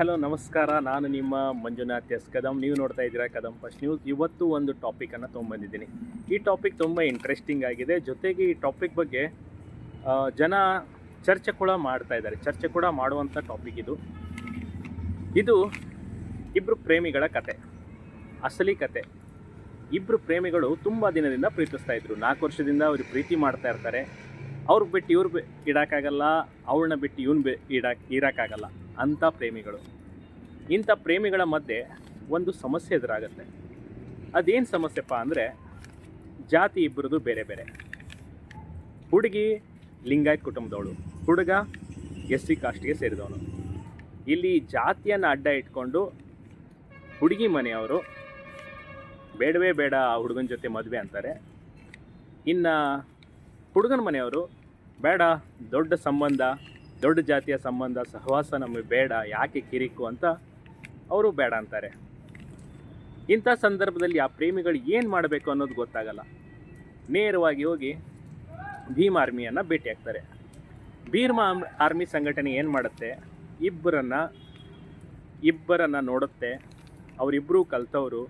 Hello, ನಮಸ್ಕಾರ. ನಾನು ನಿಮ್ಮ ಮಂಜುನಾಥ್ ಎಸ್. ಕದಂ. ನೀವು ನೋಡ್ತಾ ಇದ್ದೀರಾ ಕದಂ ಫಸ್ಟ್ ನ್ಯೂಸ್. ಇವತ್ತು ಒಂದು ಟಾಪಿಕನ್ನು ತೊಗೊಂಬಂದಿದ್ದೀನಿ. ಈ ಟಾಪಿಕ್ ತುಂಬ ಇಂಟ್ರೆಸ್ಟಿಂಗ್ ಆಗಿದೆ. ಜೊತೆಗೆ ಈ ಟಾಪಿಕ್ ಬಗ್ಗೆ ಜನ ಚರ್ಚೆ ಕೂಡ ಮಾಡ್ತಾ ಇದ್ದಾರೆ. ಚರ್ಚೆ ಕೂಡ ಮಾಡುವಂಥ ಟಾಪಿಕ್ ಇದು. ಇದು ಇಬ್ಬರು ಪ್ರೇಮಿಗಳ ಕತೆ. ಅಸಲಿ ಕತೆ. ಇಬ್ಬರು ಪ್ರೇಮಿಗಳು ತುಂಬ ದಿನದಿಂದ ಪ್ರೀತಿಸ್ತಾ ಇದ್ರು. ನಾಲ್ಕು ವರ್ಷದಿಂದ ಅವರು ಪ್ರೀತಿ ಮಾಡ್ತಾ ಇರ್ತಾರೆ. ಅವ್ರಿಗೆ ಬಿಟ್ಟು ಇವ್ರು ಇಡೋಕ್ಕಾಗಲ್ಲ. ಅವಳನ್ನ ಬಿಟ್ಟು ಇವನು ಬಿ ಇಡಕ್ಕೆ ಇರೋಕ್ಕಾಗಲ್ಲ. ಅಂಥ ಪ್ರೇಮಿಗಳು. ಇಂಥ ಪ್ರೇಮಿಗಳ ಮಧ್ಯೆ ಒಂದು ಸಮಸ್ಯೆ ಎದುರಾಗುತ್ತೆ. ಅದೇನು ಸಮಸ್ಯೆಪ್ಪ ಅಂದರೆ ಜಾತಿ ಇಬ್ಬರದು ಬೇರೆ ಬೇರೆ. ಹುಡುಗಿ ಲಿಂಗಾಯತ್ ಕುಟುಂಬದವಳು, ಹುಡುಗ ಎಸ್ ಸಿ ಕಾಸ್ಟ್ಗೆ ಸೇರಿದವನು. ಇಲ್ಲಿ ಜಾತಿಯನ್ನು ಅಡ್ಡ ಇಟ್ಕೊಂಡು ಹುಡುಗಿ ಮನೆಯವರು ಬೇಡವೇ ಬೇಡ ಆ ಹುಡುಗನ ಜೊತೆ ಮದುವೆ ಅಂತಾರೆ. ಇನ್ನು ಹುಡುಗನ ಮನೆಯವರು ಬೇಡ ದೊಡ್ಡ ಸಂಬಂಧ ದೊಡ್ಡ ಜಾತಿಯ ಸಂಬಂಧ, ಸಹವಾಸ ನಮಗೆ ಬೇಡ, ಯಾಕೆ ಕಿರಿಕು ಅಂತ ಅವರು ಬೇಡ ಅಂತಾರೆ. ಇಂಥ ಸಂದರ್ಭದಲ್ಲಿ ಆ ಪ್ರೇಮಿಗಳು ಏನು ಮಾಡಬೇಕು ಅನ್ನೋದು ಗೊತ್ತಾಗಲ್ಲ. ನೇರವಾಗಿ ಹೋಗಿ ಭೀಮ್ ಆರ್ಮಿಯನ್ನು ಭೇಟಿಯಾಗ್ತಾರೆ ಭೀಮ್ ಆರ್ಮ್- ಸಂಘಟನೆ ಏನು ಮಾಡುತ್ತೆ? ಇಬ್ಬರನ್ನು ಇಬ್ಬರನ್ನು ನೋಡುತ್ತೆ. ಅವರಿಬ್ಬರೂ ಕಲಿತವರು,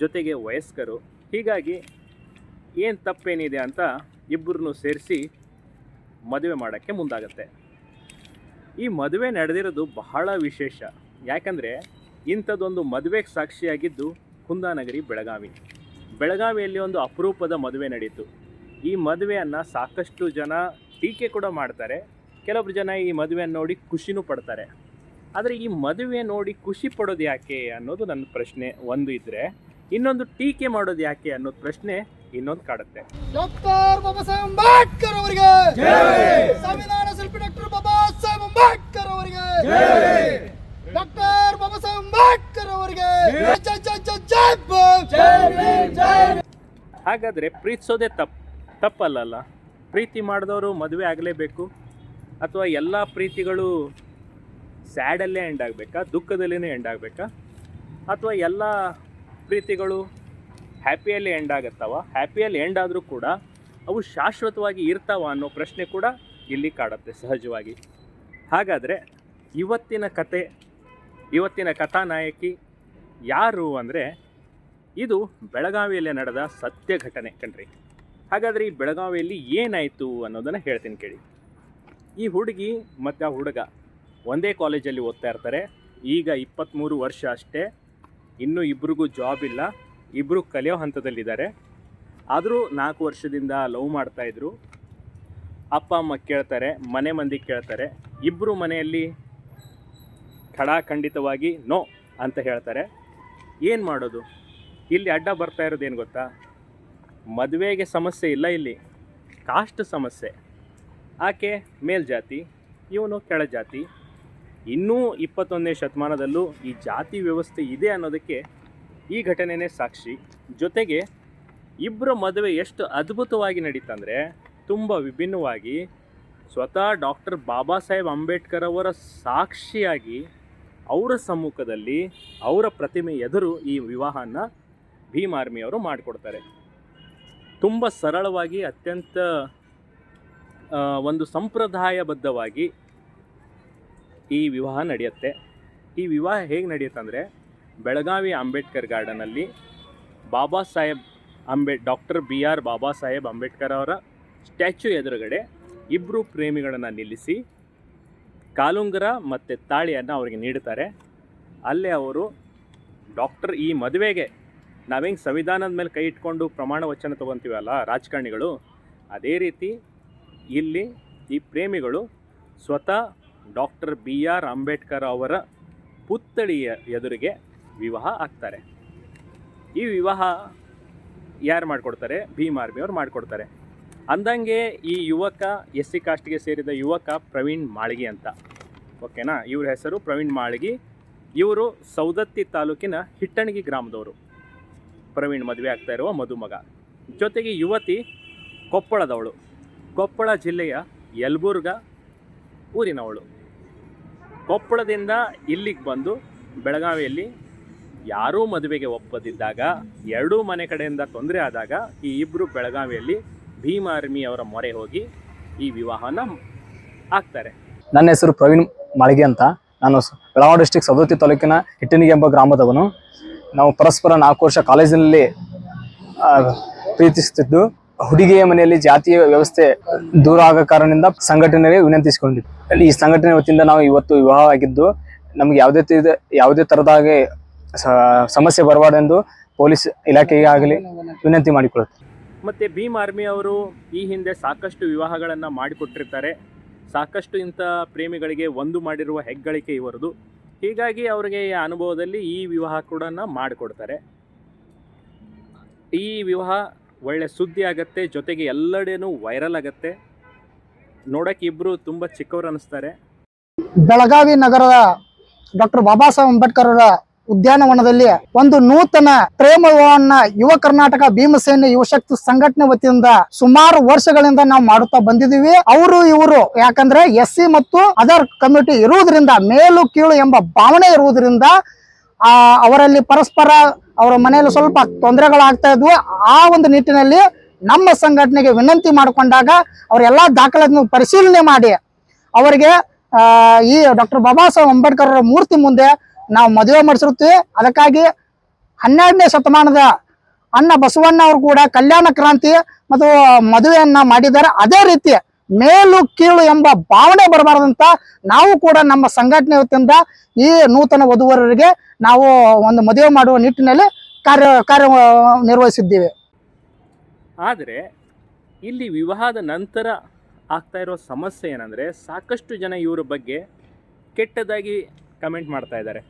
ಜೊತೆಗೆ ವಯಸ್ಕರು. ಹೀಗಾಗಿ ಏನು ತಪ್ಪೇನಿದೆ ಅಂತ ಇಬ್ಬರನ್ನು ಸೇರಿಸಿ ಮದುವೆ ಮಾಡೋಕ್ಕೆ ಮುಂದಾಗತ್ತೆ. ಈ ಮದುವೆ ನಡೆದಿರೋದು ಬಹಳ ವಿಶೇಷ. ಯಾಕಂದರೆ ಇಂಥದ್ದೊಂದು ಮದುವೆಗೆ ಸಾಕ್ಷಿಯಾಗಿದ್ದು ಕುಂದಾನಗರಿ ಬೆಳಗಾವಿ. ಬೆಳಗಾವಿಯಲ್ಲಿ ಒಂದು ಅಪರೂಪದ ಮದುವೆ ನಡೀತು. ಈ ಮದುವೆಯನ್ನು ಸಾಕಷ್ಟು ಜನ ಟೀಕೆ ಕೂಡ ಮಾಡ್ತಾರೆ. ಕೆಲವೊಬ್ರು ಜನ ಈ ಮದುವೆಯನ್ನು ನೋಡಿ ಖುಷಿನೂ ಪಡ್ತಾರೆ. ಆದರೆ ಈ ಮದುವೆ ನೋಡಿ ಖುಷಿ ಪಡೋದು ಯಾಕೆ ಅನ್ನೋದು ನನ್ನ ಪ್ರಶ್ನೆ. ಒಂದು ಇದ್ದರೆ ಇನ್ನೊಂದು ಟೀಕೆ ಮಾಡೋದು ಯಾಕೆ ಅನ್ನೋದು ಪ್ರಶ್ನೆ ಇನ್ನೊಂದು ಕಾಡುತ್ತೆ. ಡಾಕ್ಟರ್ ಬಾಬಾ ಸಾಹೇಬ್ ಅಂಬೇಡ್ಕರ್ ಅವರಿಗೆ. ಸಂವಿಧಾನ ಶಿಲ್ಪಿ ಡಾಕ್ಟರ್ ಬಾಬಾ ಅಂಬೇಡ್ಕರ್ ಅವರಿಗೆ. ಡಾಕ್ಟರ್ ಬಾಬಾ ಸಾಹೇಬ್ ಅಂಬೇಡ್ಕರ್ ಅವರಿಗೆ. ಹಾಗಾದರೆ ಪ್ರೀತಿಸೋದೇ ತಪ್ಪು ತಪ್ಪಲ್ಲಲ್ಲ? ಪ್ರೀತಿ ಮಾಡಿದವರು ಮದುವೆ ಆಗಲೇಬೇಕು, ಅಥವಾ ಎಲ್ಲ ಪ್ರೀತಿಗಳು ಸ್ಯಾಡಲ್ಲೇ ಎಂಡ್ ಆಗಬೇಕಾ? ದುಃಖದಲ್ಲೇ ಎಂಡ್ ಆಗಬೇಕಾ? ಅಥವಾ ಎಲ್ಲ ಪ್ರೀತಿಗಳು ಹ್ಯಾಪಿಯಲ್ಲಿ ಎಂಡ್ ಆಗತ್ತವ? ಹ್ಯಾಪಿಯಲ್ಲಿ ಎಂಡ್ ಆದರೂ ಕೂಡ ಅವು ಶಾಶ್ವತವಾಗಿ ಇರ್ತಾವ ಅನ್ನೋ ಪ್ರಶ್ನೆ ಕೂಡ ಇಲ್ಲಿ ಕಾಡುತ್ತೆ, ಸಹಜವಾಗಿ. ಹಾಗಾದರೆ ಇವತ್ತಿನ ಕತೆ, ಇವತ್ತಿನ ಕಥಾನಾಯಕಿ ಯಾರು ಅಂದರೆ ಇದು ಬೆಳಗಾವಿಯಲ್ಲಿ ನಡೆದ ಸತ್ಯ ಘಟನೆ ಕಣ್ರಿ. ಹಾಗಾದರೆ ಈ ಬೆಳಗಾವಿಯಲ್ಲಿ ಏನಾಯಿತು ಅನ್ನೋದನ್ನು ಹೇಳ್ತೀನಿ ಕೇಳಿ. ಈ ಹುಡುಗಿ ಮತ್ತು ಆ ಹುಡುಗ ಒಂದೇ ಕಾಲೇಜಲ್ಲಿ ಓದ್ತಾ ಇರ್ತಾರೆ. ಈಗ ಇಪ್ಪತ್ತ್ಮೂರು ವರ್ಷ ಅಷ್ಟೇ. ಇನ್ನೂ ಇಬ್ರಿಗೂ ಜಾಬ್ ಇಲ್ಲ. ಇಬ್ಬರು ಕಲಿಯೋ ಹಂತದಲ್ಲಿದ್ದಾರೆ. ಆದರೂ ನಾಲ್ಕು ವರ್ಷದಿಂದ ಲವ್ ಮಾಡ್ತಾಯಿದ್ರು ಅಪ್ಪ ಅಮ್ಮ ಕೇಳ್ತಾರೆ, ಮನೆ ಮಂದಿ ಕೇಳ್ತಾರೆ. ಇಬ್ಬರು ಮನೆಯಲ್ಲಿ ಖಡಾಖಂಡಿತವಾಗಿ ನೋ ಅಂತ ಹೇಳ್ತಾರೆ. ಏನು ಮಾಡೋದು? ಇಲ್ಲಿ ಅಡ್ಡ ಬರ್ತಾ ಇರೋದು ಏನು ಗೊತ್ತಾ? ಮದುವೆಗೆ ಸಮಸ್ಯೆ ಇಲ್ಲ ಇಲ್ಲಿ. ಕಾಸ್ಟ್ ಸಮಸ್ಯೆ. ಆಕೆ ಮೇಲ್ಜಾತಿ ಇವನು ಕೆಳಜಾತಿ ಇನ್ನೂ ಇಪ್ಪತ್ತೊಂದನೇ ಶತಮಾನದಲ್ಲೂ ಈ ಜಾತಿ ವ್ಯವಸ್ಥೆ ಇದೆ ಅನ್ನೋದಕ್ಕೆ ಈ ಘಟನೆನೇ ಸಾಕ್ಷಿ. ಜೊತೆಗೆ ಇಬ್ಬರ ಮದುವೆ ಎಷ್ಟು ಅದ್ಭುತವಾಗಿ ನಡೀತಂದರೆ, ತುಂಬ ವಿಭಿನ್ನವಾಗಿ ಸ್ವತಃ ಡಾಕ್ಟರ್ ಬಾಬಾ ಸಾಹೇಬ್ ಅಂಬೇಡ್ಕರ್ ಅವರ ಸಾಕ್ಷಿಯಾಗಿ ಅವರ ಸಮ್ಮುಖದಲ್ಲಿ ಅವರ ಪ್ರತಿಮೆ ಎದುರು ಈ ವಿವಾಹನ ಭೀಮ್ ಆರ್ಮಿಯವರು ಮಾಡಿಕೊಡ್ತಾರೆ. ತುಂಬ ಸರಳವಾಗಿ, ಅತ್ಯಂತ ಒಂದು ಸಂಪ್ರದಾಯಬದ್ಧವಾಗಿ ಈ ವಿವಾಹ ನಡೆಯುತ್ತೆ. ಈ ವಿವಾಹ ಹೇಗೆ ನಡೆಯುತ್ತೆ ಅಂದರೆ, ಬೆಳಗಾವಿ ಅಂಬೇಡ್ಕರ್ ಗಾರ್ಡನಲ್ಲಿ Baba Saheb ಅಂಬೇಡ್ doctor B R Baba Saheb Ambedkar ಅವರ ಸ್ಟ್ಯಾಚ್ಯೂ ಎದುರುಗಡೆ ಇಬ್ಬರು ಪ್ರೇಮಿಗಳನ್ನು ನಿಲ್ಲಿಸಿ ಕಾಲುಂಗರ ಮತ್ತು ತಾಳಿಯನ್ನು ಅವರಿಗೆ ನೀಡುತ್ತಾರೆ. ಅಲ್ಲೇ ಅವರು ಡಾಕ್ಟರ್ ಈ ಮದುವೆಗೆ ನಾವೇಂಗೆ ಸಂವಿಧಾನದ ಮೇಲೆ ಕೈ ಇಟ್ಕೊಂಡು ಪ್ರಮಾಣ ವಚನ ತೊಗೊತೀವಲ್ಲ ರಾಜಕಾರಣಿಗಳು, ಅದೇ ರೀತಿ ಇಲ್ಲಿ ಈ ಪ್ರೇಮಿಗಳು ಸ್ವತಃ ಡಾಕ್ಟರ್ ಬಿ ಆರ್ ಅಂಬೇಡ್ಕರ್ ಅವರ ಪುತ್ಥಳಿಯ ಎದುರಿಗೆ ವಿವಾಹ ಆಗ್ತಾರೆ. ಈ ವಿವಾಹ ಯಾರು ಮಾಡಿಕೊಡ್ತಾರೆ? ಭೀಮ್ ಆರ್ಮಿ ಅವ್ರು ಮಾಡಿಕೊಡ್ತಾರೆ. ಅಂದಂಗೆ ಈ ಯುವಕ ಎಸ್ ಸಿ ಕಾಸ್ಟ್ಗೆ ಸೇರಿದ ಯುವಕ ಪ್ರವೀಣ್ ಮಾಳ್ಗಿ ಅಂತ. ಓಕೆನಾ? ಇವ್ರ ಹೆಸರು ಪ್ರವೀಣ್ ಮಾಳ್ಗಿ. ಇವರು ಸೌದತ್ತಿ ತಾಲೂಕಿನ ಹಿಟ್ಟಣಗಿ ಗ್ರಾಮದವರು. ಪ್ರವೀಣ್ ಮದುವೆ ಆಗ್ತಾ ಇರುವ ಮದುಮಗ. ಜೊತೆಗೆ ಯುವತಿ ಕೊಪ್ಪಳದವಳು. ಕೊಪ್ಪಳ ಜಿಲ್ಲೆಯ ಯಲಬುರ್ಗ ಊರಿನವಳು. ಕೊಪ್ಪಳದಿಂದ ಇಲ್ಲಿಗೆ ಬಂದು ಬೆಳಗಾವಿಯಲ್ಲಿ ಯಾರೂ ಮದುವೆಗೆ ಒಪ್ಪದಿದ್ದಾಗ, ಎರಡೂ ಮನೆ ಕಡೆಯಿಂದ ತೊಂದರೆ ಆದಾಗ ಈ ಇಬ್ಬರು ಬೆಳಗಾವಿಯಲ್ಲಿ ಭೀಮ್ ಆರ್ಮಿ ಅವರ ಮೊರೆ ಹೋಗಿ ಈ ವಿವಾಹನ ಆಗ್ತಾರೆ. ನನ್ನ ಹೆಸರು ಪ್ರವೀಣ್ ಮಾಳಿಗೆ ಅಂತ. ನಾನು ಬೆಳಗಾವಿ ಡಿಸ್ಟಿಕ್ ಸವದತ್ತಿ ತಾಲೂಕಿನ ಹಿಟ್ಟನಿಗೆ ಎಂಬ ಗ್ರಾಮದವನು. ನಾವು ಪರಸ್ಪರ ನಾಲ್ಕು ವರ್ಷ ಕಾಲೇಜಿನಲ್ಲಿ ಪ್ರೀತಿಸುತ್ತಿದ್ದು, ಹುಡುಗಿಯ ಮನೆಯಲ್ಲಿ ಜಾತಿಯ ವ್ಯವಸ್ಥೆ ದೂರ ಆಗ ಕಾರಣದಿಂದ ಸಂಘಟನೆಗೆ ವಿನಂತಿಸಿಕೊಂಡಿದ್ದು. ಅಲ್ಲಿ ಈ ಸಂಘಟನೆ ವತಿಯಿಂದ ನಾವು ಇವತ್ತು ವಿವಾಹ ಆಗಿದ್ದು ನಮ್ಗೆ ಯಾವುದೇ ಯಾವುದೇ ತರದಾಗೆ ಸಮಸ್ಯೆ ಬರಬಾರ್ದೆಂದು ಪೊಲೀಸ್ ಇಲಾಖೆಗೆ ಆಗಲಿ ವಿನಂತಿ ಮಾಡಿಕೊಳ್ಳುತ್ತೆ ಮತ್ತು ಭೀಮ್ ಆರ್ಮಿ ಅವರು ಈ ಹಿಂದೆ ಸಾಕಷ್ಟು ವಿವಾಹಗಳನ್ನು ಮಾಡಿಕೊಟ್ಟಿರ್ತಾರೆ. ಸಾಕಷ್ಟು ಇಂಥ ಪ್ರೇಮಿಗಳಿಗೆ ಒಂದು ಮಾಡಿರುವ ಹೆಗ್ಗಳಿಕೆ ಇವರದು. ಹೀಗಾಗಿ ಅವರಿಗೆ ಈ ಅನುಭವದಲ್ಲಿ ಈ ವಿವಾಹ ಕೂಡ ಮಾಡಿಕೊಡ್ತಾರೆ. ಈ ವಿವಾಹ ಒಳ್ಳೆ ಸುದ್ದಿ ಆಗತ್ತೆ, ಜೊತೆಗೆ ಎಲ್ಲಡೆನೂ ವೈರಲ್ ಆಗತ್ತೆ. ನೋಡಕ್ಕೆ ಇಬ್ಬರು ತುಂಬ ಚಿಕ್ಕವರು ಅನ್ನಿಸ್ತಾರೆ ಬೆಳಗಾವಿ ನಗರದ ಡಾಕ್ಟರ್ ಬಾಬಾ ಸಾಹೇಬ್ ಅಂಬೇಡ್ಕರ್ ಅವರ ಉದ್ಯಾನವನದಲ್ಲಿ ಒಂದು ನೂತನ ಪ್ರೇಮ ವಿವಾಹವನ್ನ ಯುವ ಕರ್ನಾಟಕ ಭೀಮಸೇನೆ ಯುವಶಕ್ತಿ ಸಂಘಟನೆ ವತಿಯಿಂದ ಸುಮಾರು ವರ್ಷಗಳಿಂದ ನಾವು ಮಾಡುತ್ತಾ ಬಂದಿದ್ದೀವಿ. ಅವರು ಇವರು ಯಾಕಂದ್ರೆ ಎಸ್ ಸಿ ಮತ್ತು ಅದರ್ ಕಮ್ಯುನಿಟಿ ಇರುವುದರಿಂದ, ಮೇಲು ಕೀಳು ಎಂಬ ಭಾವನೆ ಇರುವುದರಿಂದ, ಆ, ಅವರಲ್ಲಿ ಪರಸ್ಪರ ಅವರ ಮನೆಯಲ್ಲಿ ಸ್ವಲ್ಪ ತೊಂದರೆಗಳಾಗ್ತಾ ಇದ್ವು. ಆ ಒಂದು ನಿಟ್ಟಿನಲ್ಲಿ ನಮ್ಮ ಸಂಘಟನೆಗೆ ವಿನಂತಿ ಮಾಡಿಕೊಂಡಾಗ ಅವರೆಲ್ಲ ದಾಖಲೆಗಳನ್ನು ಪರಿಶೀಲನೆ ಮಾಡಿ, ಅವರಿಗೆ ಈ ಡಾಕ್ಟರ್ ಬಾಬಾ ಸಾಹೇಬ್ ಅಂಬೇಡ್ಕರ್ ಮೂರ್ತಿ ಮುಂದೆ ನಾವು ಮದುವೆ ಮಾಡಿಸಿರುತ್ತೇವೆ ಅದಕ್ಕಾಗಿ ಹನ್ನೆರಡನೇ ಶತಮಾನದ ಅಣ್ಣ ಬಸವಣ್ಣ ಅವರು ಕೂಡ ಕಲ್ಯಾಣ ಕ್ರಾಂತಿ ಮತ್ತು ಮದುವೆಯನ್ನ ಮಾಡಿದ್ದಾರೆ. ಅದೇ ರೀತಿ ಮೇಲು ಕೀಳು ಎಂಬ ಭಾವನೆ ಬರಬಾರದಂತ ನಾವು ಕೂಡ ನಮ್ಮ ಸಂಘಟನೆ ವತಿಯಿಂದ ಈ ನೂತನ ವಧುವರರಿಗೆ ನಾವು ಒಂದು ಮದುವೆ ಮಾಡುವ ನಿಟ್ಟಿನಲ್ಲಿ ಕಾರ್ಯ ಕಾರ್ಯ ನಿರ್ವಹಿಸಿದ್ದೇವೆ. ಆದರೆ ಇಲ್ಲಿ ವಿವಾಹದ ನಂತರ ಆಗ್ತಾ ಇರೋ ಸಮಸ್ಯೆ ಏನಂದರೆ ಸಾಕಷ್ಟು ಜನ ಇವರ ಬಗ್ಗೆ ಕೆಟ್ಟದಾಗಿ ಕಮೆಂಟ್ ಮಾಡ್ತಾ ಇದ್ದಾರೆ.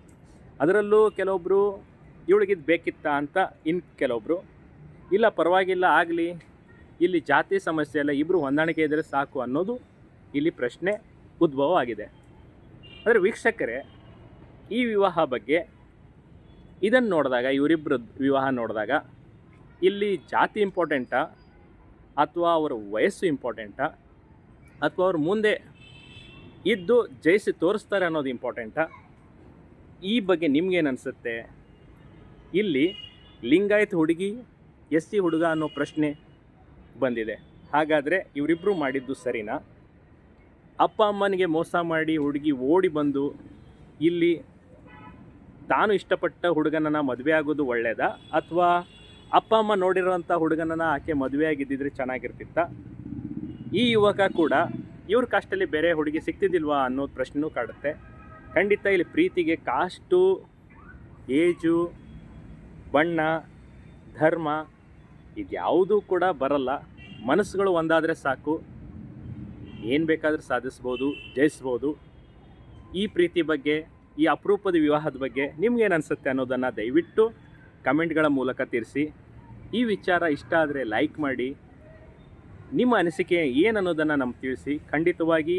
ಅದರಲ್ಲೂ ಕೆಲವೊಬ್ಬರು ಇವಳಿಗಿದು ಬೇಕಿತ್ತಾ ಅಂತ ಇನ್ನು ಕೆಲವೊಬ್ಬರು ಇಲ್ಲ ಪರವಾಗಿಲ್ಲ ಆಗಲಿ, ಇಲ್ಲಿ ಜಾತಿ ಸಮಸ್ಯೆ ಎಲ್ಲ ಇಬ್ಬರು ಹೊಂದಾಣಿಕೆ ಇದ್ದರೆ ಸಾಕು ಅನ್ನೋದು ಇಲ್ಲಿ ಪ್ರಶ್ನೆ ಉದ್ಭವ ಆಗಿದೆ. ಆದರೆ ವೀಕ್ಷಕರೇ, ಈ ವಿವಾಹ ಬಗ್ಗೆ ಇದನ್ನು ನೋಡಿದಾಗ ಇವರಿಬ್ಬರ ವಿವಾಹ ನೋಡಿದಾಗ ಇಲ್ಲಿ ಜಾತಿ ಇಂಪಾರ್ಟೆಂಟಾ ಅಥವಾ ಅವರ ವಯಸ್ಸು ಇಂಪಾರ್ಟೆಂಟಾ ಅಥವಾ ಅವ್ರ ಮುಂದೆ ಇದ್ದು ಜಯಿಸಿ ತೋರಿಸ್ತಾರೆ ಅನ್ನೋದು ಇಂಪಾರ್ಟೆಂಟಾ ಈ ಬಗ್ಗೆ ನಿಮ್ಗೇನು ಅನಿಸುತ್ತೆ? ಇಲ್ಲಿ ಲಿಂಗಾಯತ್ ಹುಡುಗಿ, ಎಸ್ ಸಿ ಹುಡುಗ ಅನ್ನೋ ಪ್ರಶ್ನೆ ಬಂದಿದೆ. ಹಾಗಾದರೆ ಇವರಿಬ್ಬರು ಮಾಡಿದ್ದು ಸರಿನಾ? ಅಪ್ಪ ಅಮ್ಮನಿಗೆ ಮೋಸ ಮಾಡಿ ಹುಡುಗಿ ಓಡಿ ಬಂದು ಇಲ್ಲಿ ತಾನು ಇಷ್ಟಪಟ್ಟ ಹುಡುಗನನ್ನ ಮದುವೆ ಆಗೋದು ಒಳ್ಳೆಯದಾ ಅಥವಾ ಅಪ್ಪ ಅಮ್ಮ ನೋಡಿರೋಂಥ ಹುಡುಗನನ್ನು ಆಕೆ ಮದುವೆ ಆಗಿದ್ದಿದ್ರೆ ಚೆನ್ನಾಗಿರ್ತಿತ್ತ? ಈ ಯುವಕ ಕೂಡ ಇವ್ರ ಕಷ್ಟಲ್ಲಿ ಬೇರೆ ಹುಡುಗಿ ಸಿಗ್ತಿದ್ದಿಲ್ವಾ ಅನ್ನೋ ಪ್ರಶ್ನೆನೂ ಕಾಡುತ್ತೆ. ಖಂಡಿತ ಇಲ್ಲಿ ಪ್ರೀತಿಗೆ ಕಾಸ್ಟು ಏಜು, ಬಣ್ಣ, ಧರ್ಮ ಇದ್ಯಾವುದೂ ಕೂಡ ಬರಲ್ಲ. ಮನಸ್ಸುಗಳು ಒಂದಾದರೆ ಸಾಕು. ಏನು ಬೇಕಾದರೂ ಸಾಧಿಸ್ಬೋದು, ಜಯಿಸ್ಬೋದು. ಈ ಪ್ರೀತಿ ಬಗ್ಗೆ, ಈ ಅಪರೂಪದ ವಿವಾಹದ ಬಗ್ಗೆ ನಿಮ್ಗೇನು ಅನಿಸುತ್ತೆ ಅನ್ನೋದನ್ನು ದಯವಿಟ್ಟು ಕಮೆಂಟ್ಗಳ ಮೂಲಕ ತಿಳಿಸಿ. ಈ ವಿಚಾರ ಇಷ್ಟ ಆದರೆ ಲೈಕ್ ಮಾಡಿ. ನಿಮ್ಮ ಅನಿಸಿಕೆ ಏನು ಅನ್ನೋದನ್ನು ನಮ್ಗೆ ತಿಳಿಸಿ. ಖಂಡಿತವಾಗಿ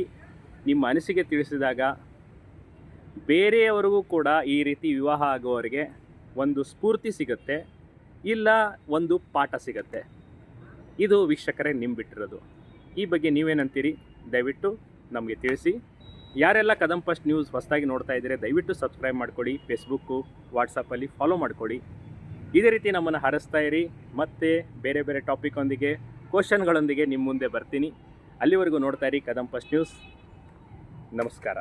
ನಿಮ್ಮ ಅನಿಸಿಕೆ ತಿಳಿಸಿದಾಗ ಬೇರೆಯವರಿಗೂ ಕೂಡ ಈ ರೀತಿ ವಿವಾಹ ಆಗುವವರಿಗೆ ಒಂದು ಸ್ಫೂರ್ತಿ ಸಿಗುತ್ತೆ, ಇಲ್ಲ ಒಂದು ಪಾಠ ಸಿಗುತ್ತೆ. ಇದು ವೀಕ್ಷಕರೇ ನಿಮ್ಮ ಬಿಟ್ಟಿರೋದು ಈ ಬಗ್ಗೆ ನೀವೇನಂತೀರಿ? ದಯವಿಟ್ಟು ನಮಗೆ ತಿಳಿಸಿ. ಯಾರೆಲ್ಲ ಕದಂ ಫಸ್ಟ್ ನ್ಯೂಸ್ ಹೊಸದಾಗಿ ನೋಡ್ತಾ ಇದ್ದೀರಿ, ದಯವಿಟ್ಟು ಸಬ್ಸ್ಕ್ರೈಬ್ ಮಾಡ್ಕೊಳ್ಳಿ. ಫೇಸ್ಬುಕ್ಕು ವಾಟ್ಸಪ್ಪಲ್ಲಿ ಫಾಲೋ ಮಾಡ್ಕೊಳ್ಳಿ. ಇದೇ ರೀತಿ ನಮ್ಮನ್ನು ಹರಿಸ್ತಾ ಇರಿ. ಮತ್ತೆ ಬೇರೆ ಬೇರೆ ಟಾಪಿಕ್ನೊಂದಿಗೆ ಕ್ವಶನ್ಗಳೊಂದಿಗೆ ನಿಮ್ಮ ಮುಂದೆ ಬರ್ತೀನಿ. ಅಲ್ಲಿವರೆಗೂ ನೋಡ್ತಾ ಇರಿ ಕದಂ ಫಸ್ಟ್ ನ್ಯೂಸ್. ನಮಸ್ಕಾರ.